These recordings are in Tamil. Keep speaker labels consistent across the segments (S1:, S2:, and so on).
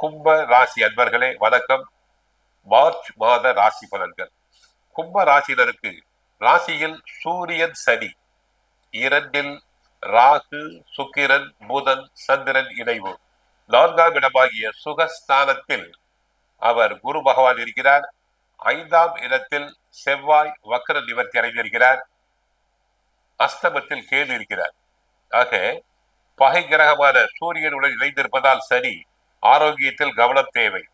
S1: கும்ப ராசி அன்பர்களே வணக்கம். மார்ச் மாத ராசி பலன்கள். கும்ப ராசியினருக்கு ராசியில் சூரியன் சனி இரண்டில் ராகு சுக்கிரன் புதன் சந்திரன் இணைவு. நான்காம் இடமாகிய சுகஸ்தானத்தில் அவர் குரு பகவான் இருக்கிறார். ஐந்தாம் இடத்தில் செவ்வாய் வக்கர நிவர்த்தி அடைந்திருக்கிறார். அஸ்தமத்தில் கேது இருக்கிறார். ஆக பகை கிரகமான சூரியனுடன் இணைந்திருப்பதால் சனி ஆரோக்கியத்தில் கவனம் தேவை.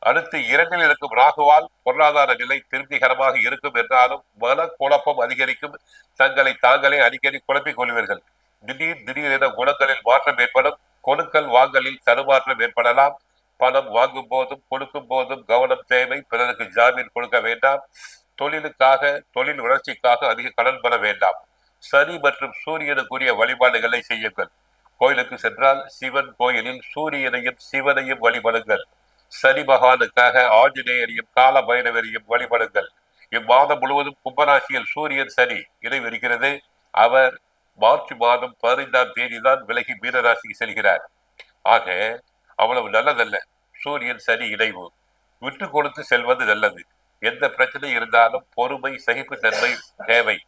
S1: அடுத்து இரண்டில் இருக்கும் ராகுவால் பொருளாதார நிலை திருப்திகரமாக இருக்கும் என்றாலும் மன குழப்பம் அதிகரிக்கும். தங்களை தாங்களே அடிக்கடி குழப்பிக் கொள்வீர்கள். திடீர் திடீரென குணங்களில் மாற்றம் ஏற்படும். கொடுக்கல் வாங்கலில் தடுமாற்றம் ஏற்படலாம். பணம் வாங்கும் போதும் கொடுக்கும் போதும் கவனம் தேவை. பிறருக்கு ஜாமீன் கொடுக்க வேண்டாம். தொழிலுக்காக தொழில் வளர்ச்சிக்காக அதிக கடன் பெற வேண்டாம். சனி மற்றும் சூரியனுக்குரிய வழிபாடுகளை செய்யுங்கள். கோயிலுக்கு சென்றால் சிவன் கோயிலில் சூரியனையும் சிவனையும் வழிபடுங்கள். சனி பகவானுக்காக ஆஞ்சநேயரையும் கால பைரவரையும் வழிபடுங்கள். இம்மாதம் முழுவதும் கும்பராசியில் சூரியன் சனி இணைவிருக்கிறது அவர் மார்ச் மாதம் பதினைந்தாம் தேதி தான் விலகி மீனராசிக்கு செல்கிறார். ஆக அவ்வளவு நல்லதல்ல. சூரியன் சனி இணைவு. விட்டு கொடுத்து செல்வது நல்லது. எந்த பிரச்சனை இருந்தாலும் பொறுமை சகிப்புத்தன்மை தேவை.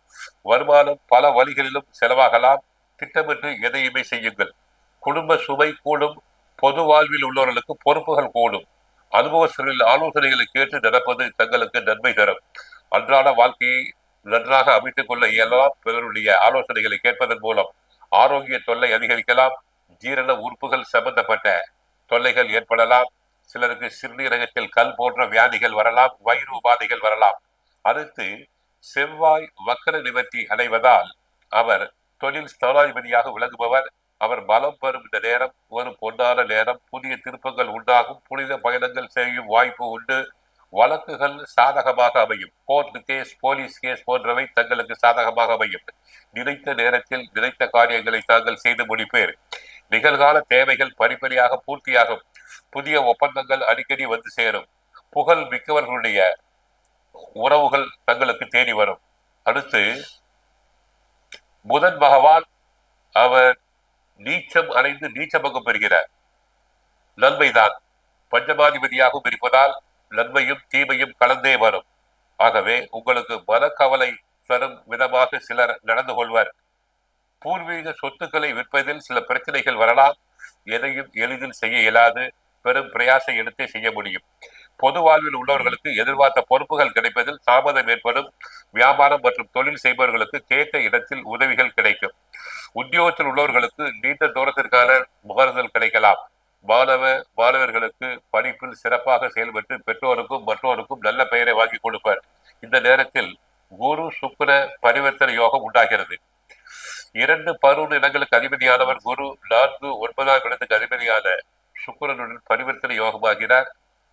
S1: வருமானம் பல வழிகளிலும் செலவாகலாம். திட்டமிட்டு எதையுமே செய்யுங்கள். குடும்ப சுவை கூடும் பொது வாழ்வில் உள்ளவர்களுக்கு பொறுப்புகள் கூடும். அனுபவஸ்தரில் ஆலோசனைகளை கேட்டு நடப்பது தங்களுக்கு நன்மை தரும். அன்றாட வாழ்க்கையை நன்றாக அமைத்துக் கொள்ள இயலாம். பிறருடைய ஆலோசனைகளை கேட்பதன் மூலம் ஆரோக்கிய தொல்லை அதிகரிக்கலாம். ஜீரண உறுப்புகள் சம்பந்தப்பட்ட தொல்லைகள் ஏற்படலாம். சிலருக்கு சிறுநீரகத்தில் கல் போன்ற வியாதிகள் வரலாம். வயிறு உபாதைகள் வரலாம். அடுத்து செவ்வாய் வக்கர நிவர்த்தி அடைவதால் அவர் தொழில் ஸ்தலாதிபதியாக விளங்குபவர். அவர் பலம் பெறும் இந்த நேரம் ஒரு பொன்னான நேரம் புதிய திருப்பங்கள் உண்டாகும் புனித பயணங்கள் செய்யும் வாய்ப்பு உண்டு. வழக்குகள் சாதகமாக அமையும். கோர்ட் கேஸ் போலீஸ் கேஸ் போன்றவை தங்களுக்கு சாதகமாக அமையும். நினைத்த நேரத்தில் நினைத்த காரியங்களை தாங்கள் செய்து முடிப்பேர். நிகழ்கால தேவைகள் படிப்படியாக பூர்த்தியாகும். புதிய ஒப்பந்தங்கள் அடிக்கடி வந்து சேரும். புகழ் மிக்கவர்களுடைய உறவுகள் தங்களுக்கு தேடி வரும். அடுத்து புதன் பகவான் அவர் நீச்சம் அடைந்து நீச்சபங்கம் பெறுகிறார். நன்மைதான். பஞ்சமாதிபதியாகவும் இருப்பதால் நன்மையும் தீமையும் கலந்தே வரும். ஆகவே உங்களுக்கு மனக்கவலை தரும் விதமாக சிலர் நடந்து கொள்வர். பூர்வீக சொத்துக்களை விற்பதில் சில பிரச்சனைகள் வரலாம். எதையும் எளிதில் செய்ய இயலாது. பெரும் பிரயாசை எடுத்தே செய்ய முடியும். பொது வாழ்வில் உள்ளவர்களுக்கு எதிர்பார்த்த பொறுப்புகள் கிடைப்பதில் தாமதம் ஏற்படும். வியாபாரம் மற்றும் தொழில் செய்பவர்களுக்கு கேட்ட இடத்தில் உதவிகள் கிடைக்கும். உத்தியோகத்தில் உள்ளவர்களுக்கு நீண்ட தூரத்திற்கான முகர்தல் கிடைக்கலாம். மாணவ மாணவர்களுக்கு படிப்பில் சிறப்பாக செயல்பட்டு பெற்றோருக்கும் மற்றோருக்கும் நல்ல பெயரை வாங்கி கொடுப்பர். இந்த நேரத்தில் குரு சுக்கர பரிவர்த்தனை யோகம் உண்டாகிறது. இரண்டு பருவ இடங்களுக்கு அதிபதியானவர் குரு நான்கு ஒன்பதாம் இடத்துக்கு அதிபதியான சுக்கரனுடன் பரிவர்த்தனை யோகமாகிறார்.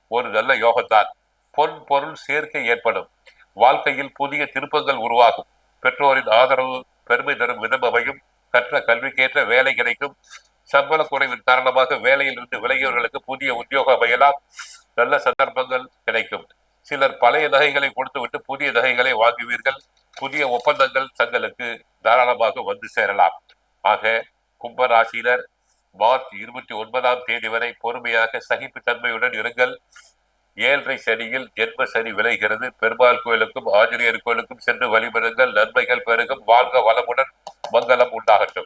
S1: ஒரு நல்ல யோகத்தான். பொன் பொருள் சேர்க்கை ஏற்படும். வாழ்க்கையில் புதிய திருப்பங்கள் உருவாகும். பெற்றோரின் ஆதரவு பெருமை தரும் விதம் அமையும். கற்ற கல்விக்கேற்ற வேலை கிடைக்கும். சம்பள குறைவின் காரணமாக வேலையில் இருந்து விலகியவர்களுக்கு புதிய உத்தியோகம் அமையலாம். நல்ல சந்தர்ப்பங்கள் கிடைக்கும். சிலர் பழைய நகைகளை கொடுத்துவிட்டு புதிய நகைகளை வாங்குவீர்கள். புதிய ஒப்பந்தங்கள் தங்களுக்கு தாராளமாக வந்து சேரலாம். ஆக கும்ப ராசியினர் மார்ச் இருபத்தி ஒன்பதாம் தேதி வரை பொறுமையாக சகிப்புத்தன்மையுடன் இருங்கள். ஏழரை சனியில் ஜென்ம சனி விளைகிறது. பெருமாள் கோயிலுக்கும் ஆஞ்சநேயர் கோயிலுக்கும் சென்று வழிபடுங்கள். நன்மைகள் பெருகும். வாழ்க வளமுடன் மங்களம் உண்டாகட்டும்.